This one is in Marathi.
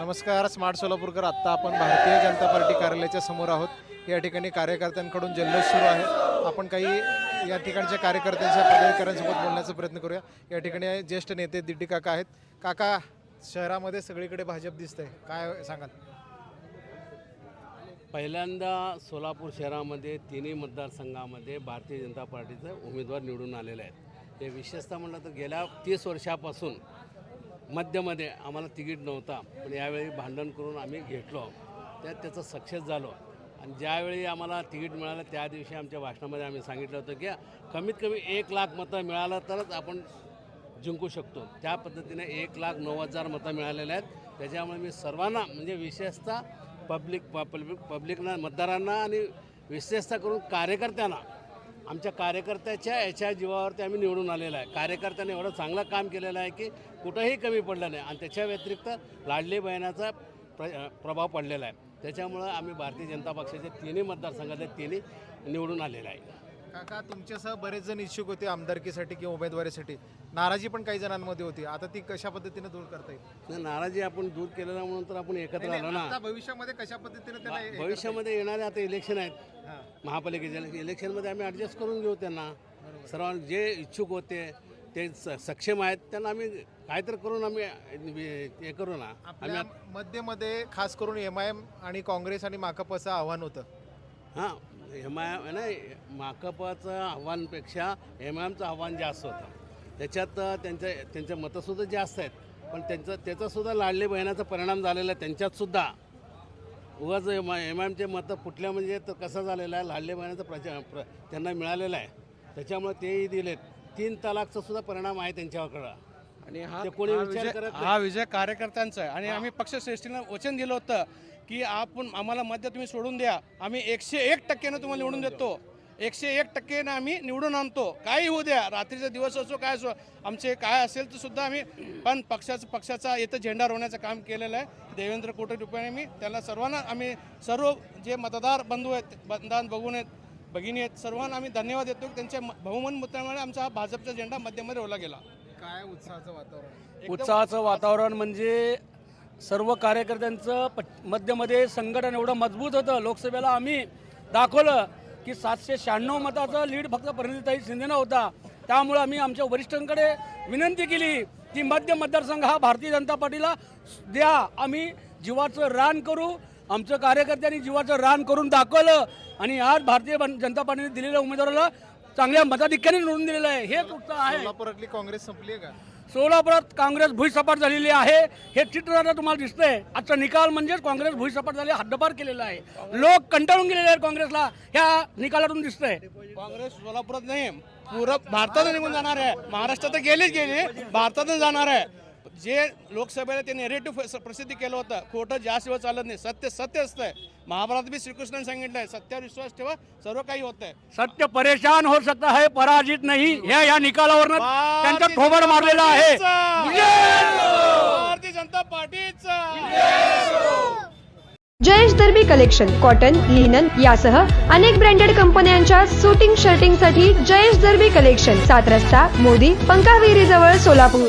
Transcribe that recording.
नमस्कार स्मार्ट सोलापूरकर. आत्ता आपण भारतीय जनता पार्टी कार्यालयाच्या समोर आहोत. या ठिकाणी कार्यकर्त्यांकडून जल्लोष सुरू आहे. आपण काही या ठिकाणच्या कार्यकर्त्यांच्या पदाधिकाऱ्यांसोबत बोलण्याचा प्रयत्न करूया. या ठिकाणी ज्येष्ठ नेते दिड्डी काका आहेत. काका शहरामध्ये सगळीकडे भाजप दिसतंय. काय सांगाल? पहिल्यांदा सोलापूर शहरामध्ये तिन्ही मतदारसंघामध्ये भारतीय जनता पार्टीचे उमेदवार निवडून आलेले आहेत. हे विशेषतः म्हटलं तर गेल्या तीस वर्षापासून मध्यमध्ये आम्हाला तिकीट नव्हता पण यावेळी भांडण करून आम्ही घेतलो. त्यात त्याचं सक्सेस झालो. आणि ज्यावेळी आम्हाला तिकीट मिळालं त्या दिवशी आमच्या भाषणामध्ये आम्ही सांगितलं होतं की कमीत कमी एक लाख मतं मिळालं तरच आपण जिंकू शकतो. त्या पद्धतीने एक लाख नऊ हजार मतं मिळालेले आहेत. त्याच्यामुळे मी सर्वांना म्हणजे विशेषतः पब्लिक पब्लिक पब्लिकना मतदारांना आणि विशेषतः करून कार्यकर्त्यांना आमच्या कार्यकर्त्याच्या याच्या जीवावरती आम्ही निवडून आलेलं आहे. कार्यकर्त्यांनी एवढं चांगलं काम केलेलं आहे की कुठंही कमी पडलं नाही. आणि त्याच्या व्यतिरिक्त लाडली बहिणाचा प्र प्रभाव पडलेला आहे. त्याच्यामुळं आम्ही भारतीय जनता पक्षाचे तिन्ही मतदारसंघातले तिन्ही निवडून आलेले आहे. काका तुमच्यासह बरेच जण इच्छुक होते आमदारकीसाठी किंवा उमेदवारीसाठी. नाराजी पण काही जणांमध्ये होती. आता ती कशा पद्धतीने दूर करता येईल? नाही, नाराजी आपण दूर केलेला म्हणून तर आपण एकत्र आलो ना. आता भविष्यामध्ये कशा पद्धतीने भविष्यामध्ये येणारे आता इलेक्शन आहेत. महापालिकेच्या इलेक्शनमध्ये आम्ही ॲडजस्ट करून घेऊ त्यांना. सर्वांना जे इच्छुक होते ते सक्षम आहेत त्यांना आम्ही काहीतरी करून आम्ही हे करू ना. आम्ही मध्यमध्ये खास करून एम आय एम आणि काँग्रेस आणि माकपचं आव्हान होतं. हां एम आय नाही माकपाचं आव्हानपेक्षा एम आय एमचं आव्हान जास्त होतं. त्याच्यात त्यांचं त्यांचे मतंसुद्धा जास्त आहेत. पण त्यांचं त्याचासुद्धा लाडले बहिणाचा परिणाम झालेला आहे. त्यांच्यातसुद्धा उगाच एम आय एम आयमचे मतं फुटल्या म्हणजे तर कसं झालेलं आहे लाडले बहिणाचा प्रचा प्र त्यांना मिळालेलं आहे. त्याच्यामुळे तेही दिलेत. तीन तलाकचा सुद्धा परिणाम आहे त्यांच्याकडं. आणि हा ते कोणी हा विचार विजय- करत नाही. हा विजय कार्यकर्त्यांचा आहे. आणि आम्ही पक्षश्रेष्ठीनं वचन दिलं होतं की आपण आम्हाला मध्य तुम्ही सोडून द्या. आम्ही एकशे एक टक्क्यानं तुम्हाला निवडून देतो. एकशे एक टक्केनं आम्ही निवडून आणतो. काही होऊ द्या. रात्रीचा दिवस असो काय असो आमचे काय असेल तर सुद्धा आम्ही पण पक्षाचं पक्षाचा इथं झेंडा रोवण्याचं काम केलेलं आहे. देवेंद्र कोटे रुपयाने मी त्यांना सर्वांना आम्ही सर्व जे मतदार बंधू आहेत मतदान बघून आहेत भगिनी आहेत सर्वांना आम्ही धन्यवाद देतो. की त्यांच्या म- बहुमत मतामुळे आमचा हा भाजपचा झेंडा मध्यमध्ये रोवला गेला. काय उत्साहाचं वातावरण? उत्साहाचं वातावरण म्हणजे सर्व कार्यकर्त्यांचं प- मध्यमध्ये संघटन एवढं मजबूत होतं. लोकसभेला आम्ही दाखवलं. की सातशे शहाण्णव मताचा लीड फक्त परिणिताई शिंदेनं होता. त्यामुळे आम्ही आमच्या वरिष्ठांकडे विनंती केली की मध्य मतदारसंघ हा भारतीय जनता पार्टीला द्या. आम्ही जीवाचं रान करू. आमचं कार्यकर्त्यांनी जीवाचं रान करून दाखवलं. आणि आज भारतीय जनता पार्टीने दिलेल्या उमेदवाराला चांगल्या मताधिक्याने निवडून दिलेलं आहे. हेच उत्साह आहे? सोलापुरातली काँग्रेस संपली आहे का? सोलापुरात काँग्रेस भुईसपाट झालेली आहे. हे चित्र आता तुम्हाला दिसतंय. आजचा निकाल म्हणजेच काँग्रेस भुईसपाट झाले हद्दपार केलेला आहे. लोक कंटाळून गेलेले आहेत काँग्रेसला. ह्या निकालातून दिसतंय. काँग्रेस सोलापुरात नाही. पुरं भारतात निघून जाणार आहे. महाराष्ट्रात तर गेलीच गेली. भारतातून जाणार आहे. जे लोकसभेला ते नेरेटिव्ह प्रसिद्धी केलं होतं. खोटं ज्याशिवाय चालत नाही. सत्य सत्य असतंय. महाभारत बी श्रीकृष्णाने सांगितलंय सत्यावर विश्वास ठेवा सर्व काही होतंय. सत्य परेशान हो सकता है पराजित नाही. ह्या या निकालावरनं त्यांचा थोबड मारलेला आहे. भारतीय जनता पार्टीचा! Jayesh Darbi collection cotton linen यासह अनेक ब्रँडेड कंपन्यांच्या सुटिंग शर्टिंगसाठी जयेश दर्बी कलेक्शन सात रस्ता मोदी पंकाविरी जवळ सोलापूर.